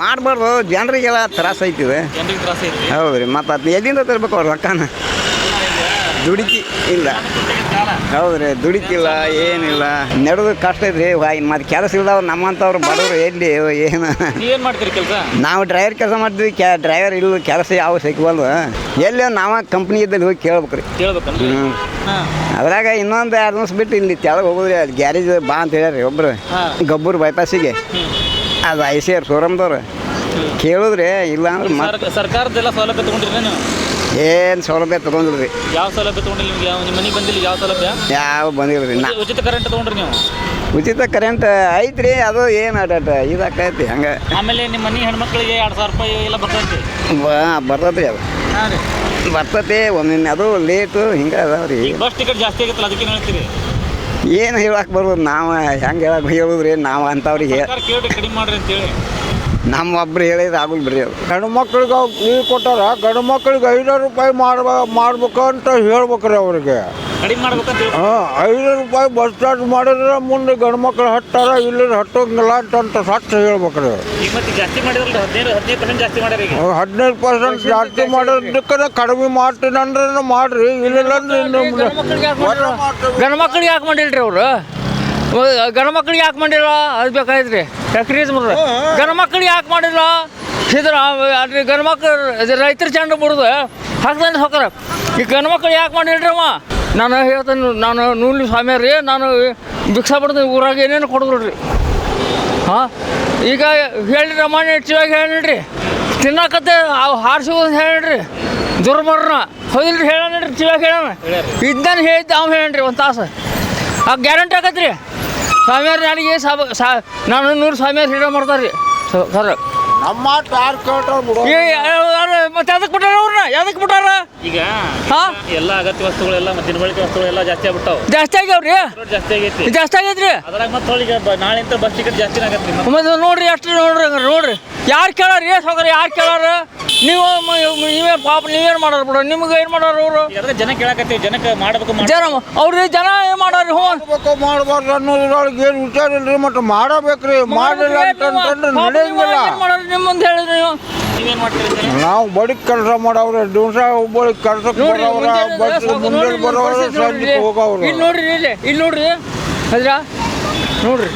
ಮಾಡಬಾರ್ದು ಜನರಿಗೆಲ್ಲ ತ್ರಾಸ ಐತಿದೆ. ಜನರಿಗೆ ತ್ರಾಸ ಐತಿ ಹೌದು ರೀ ಮತ್ತು ಎಲ್ಲಿಂದ ತರಬೇಕು ಅವ್ರು ರೊಕ್ಕನ? ದುಡುಕಿ ಇಲ್ಲ. ಹೌದು ರೀ ದುಡುಕಿಲ್ಲ ಏನಿಲ್ಲ. ನಡೆದು ಕಷ್ಟ ಐತ್ರಿ ಮತ್ತು ಕೆಲಸ ಇಲ್ದವ್ರು ನಮ್ಮಂಥವ್ರು ಬಡವರು ಎಲ್ಲಿ ಏನು? ಮಾಡ್ತೀರಿ ಕೆಲಸ? ನಾವು ಡ್ರೈವರ್ ಕೆಲಸ ಮಾಡ್ತೀವಿ ಕ್ಯಾ ಡ್ರೈವರ್ ಇಲ್ಲ ಕೆಲಸ ಯಾವ ಸಿಕ್ವಲ್ದು ಎಲ್ಲಿ ನಾವು ಕಂಪ್ನಿ ಇದ್ದಲ್ಲಿ ಹೋಗಿ ಕೇಳ್ಬೇಕು ರೀ ಹ್ಞೂ ಅದ್ರಾಗ ಇನ್ನೊಂದು ಎರಡು ದಿವಸ ಬಿಟ್ಟು ಇಲ್ಲಿ ತೆಳಗೆ ಹೋಗೋದ್ರಿ ಅದು ಗ್ಯಾರೇಜ್ ಬಾ ಅಂತ ಹೇಳ್ಯಾರಿ ಒಬ್ರು. ಗಬ್ಬೂರು ಬೈಪಾಸಿಗೆ ಅದು ಐ ಸಿ ಆರ್ ಶೋರೂಮ್ದವ್ರು ಕೇಳಿದ್ರೆ ಇಲ್ಲ ಅಂದ್ರೆ ಮತ್ತೆ ಸರ್ಕ- ಸರ್ಕಾರದೆಲ್ಲ ಸೌಲಭ್ಯ ತಗೊಂಡಿರಿ ನೀವು? ಏನು ಸೌಲಭ್ಯ ತೊಗೊಂಡಿಲ್ರಿ. ಯಾವ ಸೌಲಭ್ಯ ತಗೊಂಡಿಲ್ಲ ನಿಮ್ಗೆ? ಯಾವ ನಿಮ್ಮ ಮನೆಗೆ ಬಂದಿಲ್ಲ ಯಾವ ಸೌಲಭ್ಯ? ಯಾವ ಬಂದಿಲ್ಲ ರೀ ನಾ ಉಚಿತ- ಕರೆಂಟ್ ತಗೊಂಡ್ರಿ ನೀವು? ಉಚಿತ ಕರೆಂಟ್ ಐತ್ರಿ ಅದು ಏನು ಅಡ್ಡ ಇದಾಕೈತಿ ಹಂಗೆ. ಆಮೇಲೆ ನಿಮ್ಮ ಮನೆ ಹೆಣ್ಮಕ್ಳಿಗೆ ಎರಡು ಸಾವಿರ ರೂಪಾಯಿ ಎಲ್ಲ ಬರ್ತೈತಿ. ಬರ್ತೈತಿ ಅದು. ಹಾಂ ರೀ. ಬರ್ತೈತಿ ಅದು ಲೇಟು ಹಿಂಗೆ ಅದಾವ್ರಿ. ಈಗ ಬಸ್ ಟಿಕೆಟ್ ಜಾಸ್ತಿ ಆಗೈತಲ್ಲ ಅದಕ್ಕೆ ಹೇಳ್ತೀರಿ? ಏನು ಹೇಳಕ್ಕೆ ಬರ್ಬೋದು ನಾವು ಹೆಂಗೆ ಹೇಳಕ್ಕೆ ಹೇಳುದ್ರಿ ನಾವು ಅಂಥವ್ರಿಗೆ ನಮ್ಮ ಒಬ್ರು ಹೇಳಿದ್ರೆ ಆಗುಲ್ ಬಿಡ್ರಿ ಅದು. ಮಕ್ಕಳಿಗೆ ಮಕ್ಳಿಗೆ ಅವ್ರು ಕೊಟ್ಟಾರ ಗಂಡು ಮಕ್ಳಿಗೆ ಐನೂರು ರೂಪಾಯಿ ಮಾಡ್ಬ ಮಾಡ್ಬೇಕು ಅಂತ ಹೇಳ್ಬೇಕ್ರಿ ಅವ್ರಿಗೆ. ಕಡಿಮೆ ಮಾಡ್ಬೇಕಂತ ಹೇಳಿ ಹಾಂ ಐನೂರು ರೂಪಾಯಿ ಬಸ್ ಚಾರ್ಜ್ ಮಾಡಿದ್ರೆ ಮುಂದೆ ಗಂಡು ಮಕ್ಳು ಹಟ್ಟಾರ ಇಲ್ಲಿ ಹಟ್ಟೋಂಗಿಲ್ಲ ಅಂತ ಸಟ್ಟ ಹೇಳ್ಬೇಕ್ರಿ. ಈಗ ಮತ್ತೆ ಜಾಸ್ತಿ ಮಾಡಿದ್ರಲ್ಲ ಹದಿನೈದು ಹದಿನೈದು ಪರ್ಸೆಂಟ್ ಜಾಸ್ತಿ ಮಾಡ್ಯಾರ ಈಗ. ಹದಿನೈದು ಪರ್ಸೆಂಟ್ ಜಾಸ್ತಿ ಮಾಡೋದಕ್ಕೆ ಕಡಿಮೆ ಮಾಡ್ತೀನಿ ಅಂದ್ರೆ ಮಾಡ್ರಿ. ಇಲ್ಲ ಅಂದ್ರೆ ಗಂಡು ಮಕ್ಳಿಗೆ ಯಾಕೆ ಮಾಡಿಲ್ರಿ ಅವರು? ಗಂಡು ಮಕ್ಳಿಗೆ ಯಾಕೆ ಮಾಡಿಲ್ಲ? ಅದು ಬೇಕಾಯ್ತು ಫ್ಯಾಕ್ಟ್ರಿ ಬರ್ರಿ ಗಂಡು ಮಕ್ಳಿಗೆ ಯಾಕೆ ಮಾಡಿಲ್ಲ? ಇದ್ರ ಅದ್ರಿ ಗಂಡು ಮಕ್ಳು ರೈತರ ಚಂಡ ಬಿಡುದು ಹಾಕ್ದಂತ ಹೋಗ್ರ ಈ ಗಂಡು ಮಕ್ಳು ಯಾಕೆ ಮಾಡಿಲ್ರಿ ಅವ? ನಾನು ಹೇಳ್ತೇನೆ ನಾನು ನೂಲಿ ಸ್ವಾಮಿಯವ್ರಿ ರೀ ನಾನು ಭಿಕ್ಷಾ ಬಿಡ್ತೀನಿ ಊರಾಗ ಏನೇನು ಕೊಡಿದ್ರಿ ಹಾಂ? ಈಗ ಹೇಳಿ ರಮಾಣಿ ಹೆಚ್ಚಿವಾಗಿ ಹೇಳ್ರಿ ತಿನ್ನಕತ್ತೆ ಅವು ಹಾರಿಸೋದು ಹೇಳ್ರಿ ದುರ್ಮರ್ನ ಹೌದಿಲ್ರಿ? ಹೇಳಣ್ರಿ ಚಿವಾಗ ಹೇಳೋಣ ಇದ್ದಾನೆ ಹೇಳಿದ್ದೆ ಅವ್ನು ಹೇಳಣ್ರಿ ಒಂದು ತಾಸು. ಆ ಗ್ಯಾರಂಟಿ ಆಗತ್ತೆ ರೀ ಸ್ವಾಮಿಯವ್ರು ನನಗೆ ಸಾಬ ಸಾ ನಾನು ನೂರು ಸ್ವಾಮಿಯವ್ರು ಹೇಳೋ ಮಾಡ್ತಾರೆ ರೀ ಸರ್. ನಮ್ಮ ಏ ಮತ್ತೆ ಅದಕ್ಕೆ ಬಿಟ್ಟಾರ ಅವ್ರನ್ನ? ಯಾವ್ದಕ್ಕೆ ಬಿಟ್ಟಾರ? ಈಗ ಹಾ? ಎಲ್ಲ ಅಗತ್ಯ ವಸ್ತುಗಳೆಲ್ಲ ಮತ್ತೆ ದಿನಬಳಕೆ ವಸ್ತುಗಳೆಲ್ಲ ಜಾಸ್ತಿ ಆಗ್ಬಿಟ್ಟಾವ. ಜಾಸ್ತಿ ಆಗ್ಯಾವ್ರಿ? ರೇಟ್ ಜಾಸ್ತಿ ಆಗೈತಿ ಜಾಸ್ತಿ ಆಗೈತ್ರಿ? ಅದ್ರಾಗ ಮತ್ತೆ ನಾಳೆಂತ ಬಸ್ ಟಿಕೆಟ್ ಜಾಸ್ತಿ ಆಗತ್ತೆ ಮತ್ತೆ ಮತ್ತೆ ನೋಡ್ರಿ ಎಷ್ಟು ನೋಡ್ರಿ ಹಂಗಾರೆ ನೋಡ್ರಿ. ಯಾರು ಕೇಳಾರ ರೀ ಹೋಗ್ರಿ ಯಾರು ಕೇಳಾರ? ನೀವು ನೀವೇ ಪಾಪ ನೀವೇನು ಮಾಡಾರ ಬಿಡು. ನಿಮ್ಗೆ ಏನು ಮಾಡಾರ ಅವರು? ಈಗ ಜನ ಕೇಳಕತ್ತೀವಿ ಜನಕ್ಕೆ ಮಾಡಬೇಕು ಮಾಡ್- ಜನ ಅವ್ರಿ ಜನ ಏನು ಮಾಡೋರು? ಹ್ಞೂ. ಮಾಡ್ಬೇಕು ಮಾಡಬಾರ್ದು ಅನ್ನೋದ್ರೊಳಗೆ ಏನು ವಿಚಾರ ಇಲ್ರಿ ಮತ್ತೆ ಮಾಡಬೇಕ್ರಿ ಮಾಡಿಲ್ಲ ಅಂತಂದ್ರೆ ನಡೆಯಂಗಿಲ್ಲ ಏನು ಮಾಡೋರು ನಿಮ್ಮ ಮುಂದೆ ಹೇಳಿದ್ರಿ ನೀವು. ನೀವೇನ್ ಮಾಡ್ತೀರಿ ಸರ್? ನಾವು ಬಡಿ ಕೆಲಸ ಮಾಡವ್ರೆ ದಿವಸ ಒಬ್ಬಳಿಗೆ ಕೆಲ್ಸಕ್ಕೆ ನೋಡ್ರಿ ಬರೋವ್ರ ಮುಂಜಾನೆ ಬಸ್ ನೋಡ್ರಿ, ಬರೋವ್ರ ಸಂಜೆ ಹೋಗವ್ರು. ಇಲ್ಲಿ ನೋಡ್ರಿ ಇಲ್ಲಿ ಇಲ್ಲಿ ನೋಡ್ರಿ ಹೌದ್ರಾ ನೋಡ್ರಿ.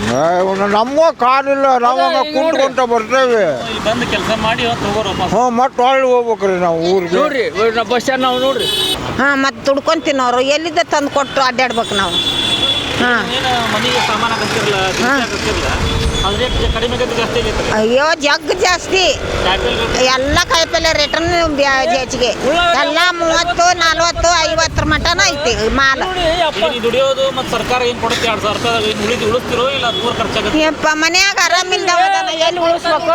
ನಮಗೂ ಕಾರಿಲ್ಲ ನಾವು ಅದೇ ಈಗ ಕುಂತ್ಕೊಂತ ಬರ್ತೇವೆ. ಇಲ್ಲಿ ಬಂದು ಕೆಲಸ ಮಾಡಿ ವಾಪಸ್. ಹ್ಞೂ ಮತ್ತೆ ಹೊಳ್ಳಿ ಹೋಗ್ಬೇಕ್ರಿ ನಾವು ಊರಿಗೆ. ನೋಡ್ರಿ ಬಸ್ ಸ್ಟ್ಯಾಂಡ್ ನಾವು ನೋಡ್ರಿ. ಹಾಂ ಮತ್ತೆ ದುಡ್ಕೊಂಡು ತಿನ್ನೋರು. ಎಲ್ಲಿದ್ದ ತಂದು ಕೊಟ್ಟು ಅಡ್ಡಾಡ್ಬೇಕು ನಾವು? ಏನು ಮನೆಗೆ ಸಾಮಾನು ಹಾಕಿರಲ್ಲ ಹಾಕಿರಲ್ಲ ಅದ್ರ ರೇಟ್ ಕಡಿಮೆ ಜಾಸ್ತಿ ಆಗೈತೆ ಅಯ್ಯೋ ಜಗ್ ಜಾಸ್ತಿ. ಎಲ್ಲ ಕಾಯಿಪಲ್ಲೆ ರೇಟನ್ನು ಹೆಚ್ಚಿಗೆ ಎಲ್ಲ ಮೂವತ್ತು ನಲ್ವತ್ತು ಐವತ್ತರ ಮಟನ ಐತಿ ಮಾಲ. ದುಡಿಯೋದು ಮತ್ತು ಸರ್ಕಾರ ಏನು ಕೊಡುತ್ತೆ? ಎರಡು ಸಾವಿರ ರೂಪಾಯಿ ಉಳಿದು ಉಳಿಸ್ತಿರೋ ಇಲ್ಲ ದೂರ ಖರ್ಚಾಗುತ್ತೆ? ಯಪ್ಪ ಮನ್ಯಾಗ ಆರಾಮಿಲ್ದವದಾನ ಎಲ್ಲಿ ಉಳಿಸ್ಬೇಕು?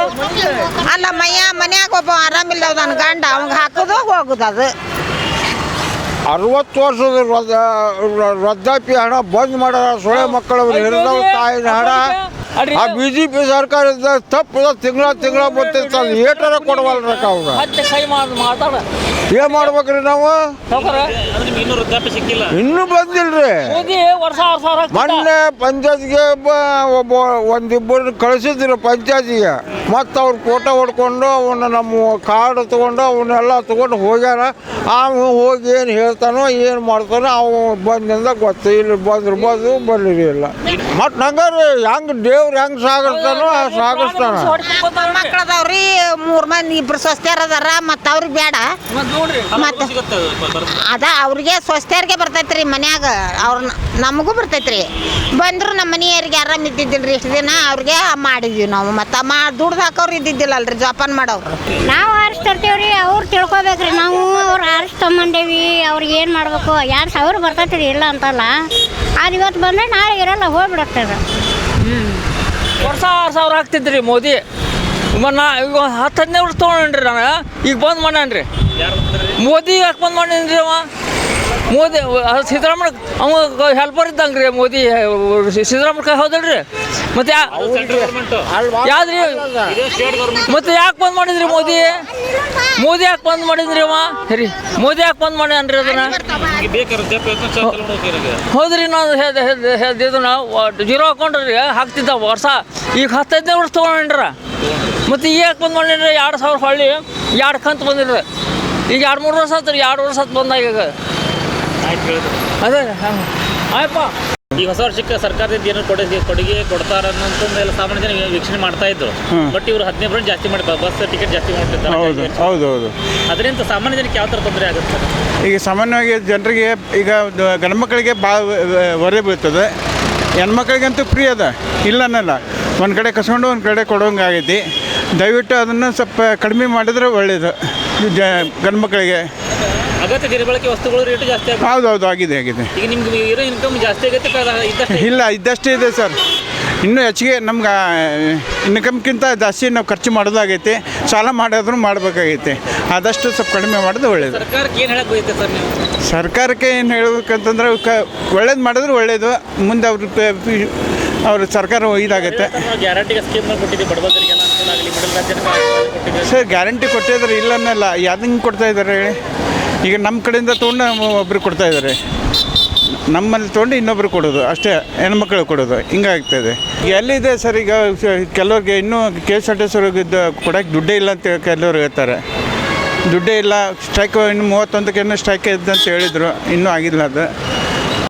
ಅಲ್ಲ ಮಯ್ಯ ಮನ್ಯಾಗ ಒಬ್ಬ ಆರಾಮಿಲ್ದವದಾನ ಗಂಡ ಅವಂಗ ಹಾಕೋದು ಹೋಗುದು ಅದು. ಅರವತ್ತು ವರ್ಷದ ವೃದ್ಧ- ವೃದ್ಧಾಪ್ಯ ಹಣ ಬಂದ್ ಮಾಡ್ಯಾರ ಸೊಳೆ ಮಕ್ಕಳು ತಾಯಿನ ಹಣ. ಆ ಬಿ ಜೆ ಪಿ ಸರ್ಕಾರ ತಪ್ಪು ತಿಂಗಳ ತಿಂಗಳ ಬರ್ತಿರ್ತಾರ ಏಟಾರ ಕೊಡವಲ್ರಕ್ಕ ಅವ್ರ. ಏನ್ ಮಾಡ್ಬೇಕ್ರಿ ನಾವು? ಇನ್ನೂ ವೃದ್ಧಾಪ್ಯ ಸಿಕ್ಕಿಲ್ಲ. ಇನ್ನೂ ಬಂದಿಲ್ರಿ. ಮೊನ್ನೆ ಪಂಚಾಯತ್ಗೆ ಒಬ್ಬ ಒಂದಿಬ್ಬರು ಕಳಿಸಿದ್ರು ಪಂಚಾಯತಿಗೆ. ಮತ್ತೆ ಅವ್ರು ಫೋಟೋ ಹೊಡ್ಕೊಂಡು ಅವನ್ನ ನಮ್ಮ ಕಾರ್ಡ್ ತಗೊಂಡು ಅವನ್ನೆಲ್ಲ ತಗೊಂಡು ಹೋಗ್ಯಾರ. ಅವನು ಹೋಗಿ ಏನು ಹೇಳ್ತಾನೋ ಏನು ಮಾಡ್ತಾನೋ ಅವ ಬಂದಿಂದ ಗೊತ್ತು. ಇಲ್ಲಿ ಬಂದು ಬರಲಿಲ್ಲ ಇಲ್ಲ. ಮತ್ತು ನಂಗಾರ ಹೆಂಗೆ ದೇವ್ರು ಹೆಂಗೆ ಸಾಗಿಸ್ತಾನೋ ಆ ಸಾಗಿಸ್ತಾನ. ಬಂದವ್ರಿ. ಮಕ್ಕಳದವ್ರಿ ಮೂರ್ ಮಂದಿ ಇಬ್ರು ಸ್ವಸ್ಥ್ಯರ ಅದಾರ ಮತ್ತು ಅವ್ರಿಗೆ ಬೇಡ. ಮತ್ತ್ ಅದು ಅದ ಅವ್ರಿಗೆ ಸ್ವಸ್ಥರಿಗೆ ಬರ್ತೈತ್ರಿ ಮನ್ಯಾಗ ಅವ್ರ ನಮಗೂ ಬರ್ತೈತ್ರಿ. ಬಂದ್ರು ನಮ್ಮ ಮನೆಯವ್ರಿಗೆ ಆರಾಮ್ ಇದ್ದಿದ್ದಿಲ್ರಿ ಇಷ್ಟು ದಿನ ಅವ್ರಿಗೆ ಮಾಡಿದ್ವಿ ನಾವು. ಮತ್ತು ಮಾ ದುಡ್ದು ಹಾಕೋರು ಇದ್ದಿದ್ದಿಲ್ಲಲ್ರಿ ಜೋಪಾನ ಮಾಡೋರು ನಾವು ಆರಿಸಿ ರೀ ಅವ್ರು ತಿಳ್ಕೊಬೇಕ್ರಿ. ನಾವು ಅವ್ರು ಆರಿಸಿ ತಗೊಂಡೇವಿ ಅವ್ರಿಗೆ ಏನು ಮಾಡಬೇಕು ಎರಡು ಸಾವಿರ ಬರ್ತೈತಿ ರೀ ಇಲ್ಲ ಅಂತಲ್ಲ. ಅದು ಇವತ್ತು ಬಂದ್ರೆ ನಾಳೆ ಇರಲ್ಲ ಹೋಗ್ಬಿಡತ್ತೆ ವರ್ಷ ಆರು ಸಾವಿರ ಹಾಕ್ತಿದ್ರಿ ಮೋದಿ. ನಾ ಈಗ ಹತ್ತು ಹದಿನೈದು ವರ್ಷ ತೊಗೊಂಡ್ರಿ ನಾನು ಈಗ ಬಂದ್ ಮಾಡ್ಯಾನ ರೀ ಮೋದಿ ಯಾಕೆ ಬಂದ್ ಮಾಡೀನ್ರಿ ಅವ? ಮೋದಿ ಸಿದ್ದರಾಮಯ್ಯ ಅವ ಹೆಲ್ಪರ್ ಇದ್ದಂಗೆ ರೀ ಮೋದಿ ಸಿದ್ದರಾಮಯ್ಯ ಕೈ ಹೌದಲ್ರಿ ಮತ್ತೆ ಯಾ ರೀ ಮತ್ತೆ ಯಾಕೆ ಬಂದ್ ಮಾಡಿದ್ರಿ ಮೋದಿ? ಮೋದಿ ಯಾಕೆ ಬಂದ್ ಮಾಡಿದ್ರಿ ಅವ? ಸರಿ ಮೋದಿ ಯಾಕೆ ಬಂದ್ ಮಾಡ್ಯಾನ್ರಿ ಅದನ್ನ? ಹೌದ್ರಿ ನಾವು ಇದನ್ನ ಜೀರೋ ಅಕೌಂಟ್ ರೀ ಹಾಕ್ತಿದ್ದ ವರ್ಷ. ಈಗ ಹತ್ತೈದನೇ ವರ್ಷ ತೊಗೊಂಡ್ರ ಮತ್ತು ಈಗ ಯಾಕೆ ಬಂದ್ ಮಾಡಿ ಎರಡು ಸಾವಿರ ಹೊಳ್ಳಿ ಎರಡು ಕಂತು ಬಂದಿರಿ ಈಗ ಎರಡು ಮೂರು ವರ್ಷ ಆತ್ರಿ ಎರಡು ವರ್ಷ ಆತು ಬಂದಾಗ ಈಗ. ಆಯ್ತು ಅದೇ ಆಯ್ತಾ ಆಯಪ್ಪ ಈ ಹೊಸ ವರ್ಷಕ್ಕೆ ಸರ್ಕಾರದಿಂದ ಏನೋ ಕೊಡುಗೆ ಕೊಡುಗೆ ಕೊಡ್ತಾರ ಅನ್ನೋದನ್ನೆಲ್ಲ ಸಾಮಾನ್ಯ ಜನ ವೀಕ್ಷಣೆ ಮಾಡ್ತಾ ಇದ್ರು. ಬಟ್ ಇವರು ಹದಿನೈದು ಪರ್ಸೆಂಟ್ ಜಾಸ್ತಿ ಮಾಡ್ತಾರೆ ಬಸ್ ಟಿಕೆಟ್ ಜಾಸ್ತಿ ಮಾಡ್ತಿದ್ದಾರೆ. ಹೌದು ಹೌದು ಹೌದು. ಅದರಿಂದ ಸಾಮಾನ್ಯ ಜನಕ್ಕೆ ಯಾವ ಥರ ತೊಂದರೆ ಆಗುತ್ತೆ? ಸರ್ ಈಗ ಸಾಮಾನ್ಯವಾಗಿ ಜನರಿಗೆ ಈಗ ದ- ಗಂಡು ಮಕ್ಕಳಿಗೆ ಭಾಳ ಹೊರೆ ಬೀಳ್ತದೆ. ಹೆಣ್ಮಕ್ಳಿಗಂತೂ ಫ್ರೀ ಅದ. ಇಲ್ಲ ಅನ್ನಲ್ಲ. ಒಂದು ಕಡೆ ಕಸ್ಕೊಂಡು ಒಂದು ಕಡೆ ಕೊಡೋಂಗೆ ಆಗೈತಿ. ದಯವಿಟ್ಟು ಅದನ್ನು ಸ್ವಲ್ಪ ಕಡಿಮೆ ಮಾಡಿದ್ರೆ ಒಳ್ಳೆಯದು ಜ ಗಂಡು ಮಕ್ಕಳಿಗೆ. ಅಗತ್ಯ ದಿನಬಳಕೆ ವಸ್ತುಗಳು ರೇಟು ಜಾಸ್ತಿ ಹೌದು ಹೌದು ಆಗಿದೆ ಆಗಿದೆ. ಈಗ ನಿಮ್ಗೆ ಇರೋ ಇನ್ಕಮ್ ಜಾಸ್ತಿ ಆಗತ್ತೆ ಕ- ಇದ್ದಷ್ಟೇ? ಇಲ್ಲ ಇದ್ದಷ್ಟೇ ಇದೆ ಸರ್. ಇನ್ನೂ ಹೆಚ್ಚಿಗೆ ನಮ್ಗೆ ಇನ್ಕಮ್ಗಿಂತ ಜಾಸ್ತಿ ನಾವು ಖರ್ಚು ಮಾಡೋದಾಗೈತೆ ಸಾಲ ಮಾಡೋದ್ರೂ ಮಾಡಬೇಕಾಗೈತೆ. ಆದಷ್ಟು ಸ್ವಲ್ಪ ಕಡಿಮೆ ಮಾಡೋದು ಒಳ್ಳೇದು. ಸರ್ಕಾರಕ್ಕೆ ಏನು ಹೇಳಬೇಕಂತಂದ್ರೆ ಬಯಸುತ್ತೆ ಸರ್ ನೀವು? ಸರ್ಕಾರಕ್ಕೆ ಏನು ಹೇಳ್ಬೇಕಂತಂದ್ರೆ ಕ ಒಳ್ಳೇದು ಮಾಡಿದ್ರೆ ಒಳ್ಳೆಯದು ಮುಂದೆ ಅವ್ರ ಅವ್ರ ಸರ್ಕಾರ ಇದಾಗುತ್ತೆ ಗ್ಯಾರಂಟಿಗೆ ಸ್ಕೀಮ್ ಕೊಟ್ಟಿದ್ದೀವಿ ಬಡಬಗ್ಗರಿಗೆಲ್ಲ ಅನುಕೂಲ ಆಗಲಿ ಮಿಡಲ್ ಕ್ಲಾಸ್ ಜನಕ್ಕೆ ಅನುಕೂಲ ಕೊಟ್ಟಿದ್ದೀವಿ ಸರ್ ಗ್ಯಾರಂಟಿ ಕೊಟ್ಟಿದ್ರೆ ಇಲ್ಲ ಅನ್ನಲ್ಲ ಯಾವ್ದಂಗೆ ಕೊಡ್ತಾ ಇದ್ದಾರೆ ಹೇಳಿ? ಈಗ ನಮ್ಮ ಕಡೆಯಿಂದ ತೊಗೊಂಡು ಒಬ್ರು ಕೊಡ್ತಾ ಇದ್ದಾರೆ. ನಮ್ಮಲ್ಲಿ ತೊಗೊಂಡು ಇನ್ನೊಬ್ರು ಕೊಡೋದು, ಅಷ್ಟೇ ಹೆಣ್ಮಕ್ಳು ಕೊಡೋದು, ಹಿಂಗಾಗ್ತದೆ. ಎಲ್ಲಿದೆ ಸರ್ ಈಗ ಕೆಲವ್ರಿಗೆ ಇನ್ನೂ K S R T C ಕೊಡೋಕ್ಕೆ ದುಡ್ಡೇ ಇಲ್ಲ ಅಂತ ಕೆಲವ್ರು ಹೇಳ್ತಾರೆ. ದುಡ್ಡೇ ಇಲ್ಲ, ಸ್ಟ್ರೈಕ್ ಇನ್ನು ಮೂವತ್ತೊಂದಕ್ಕೆ ಸ್ಟ್ರೈಕ್ ಇದ್ದಂತ ಹೇಳಿದರು, ಇನ್ನೂ ಆಗಿಲ್ಲ ಅದು.